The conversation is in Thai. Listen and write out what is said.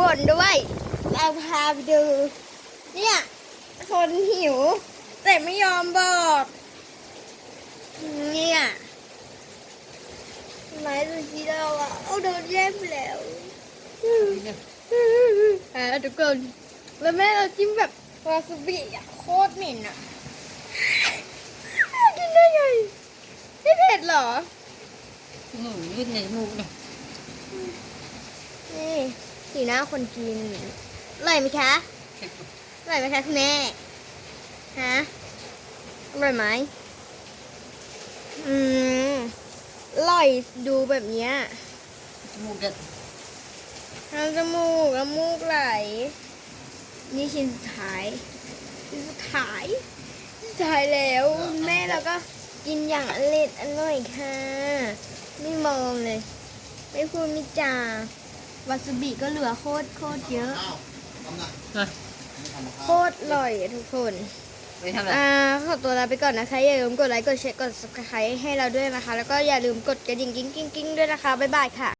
คนด้วย เราพาไปดู เนี่ย คนหิว แต่ไม่ยอมบอก เนี่ยไม้สุชิเราอะเอาโดนแย่งไปแล้วอ่าทุกคนแล้วแม่เราจิ้มแบบวาซาบิอะโคตรเหม็นอะกินได้ไงไม่เผ็ดเหรอหนูยื่นในจมูกเนี่ยนี่ สีหน้าคนกินอร่อยไหมคะอร่อยไหมคะคุณแม่ฮะอร่อยไหมอืมอร่อยดูแบบเนี้ยจมูกเด็ดทางจมูกแล้วมูกไหล นี่ชิ้นสุดท้ายชิ้นสุดท้ายสุดท้ายแล้วแม่เราก็กินอย่างอร่อยอร่อยค่ะ ไม่มองเลย ไม่พูดไม่จา วาซาบิก็เหลือโคตรโคตรเยอะนะโคตรอร่อยอะทุกคนไปทำอะไรอ่าขอตัวลาไปก่อนนะคะ อย่าลืมกดไลค์ กดแชร์ กด subscribe ให้เราด้วยนะคะ แล้วก็อย่าลืมกดกระดิ่งกิ้งกิ้งกิ้งด้วยนะคะ บ๊ายบายค่ะ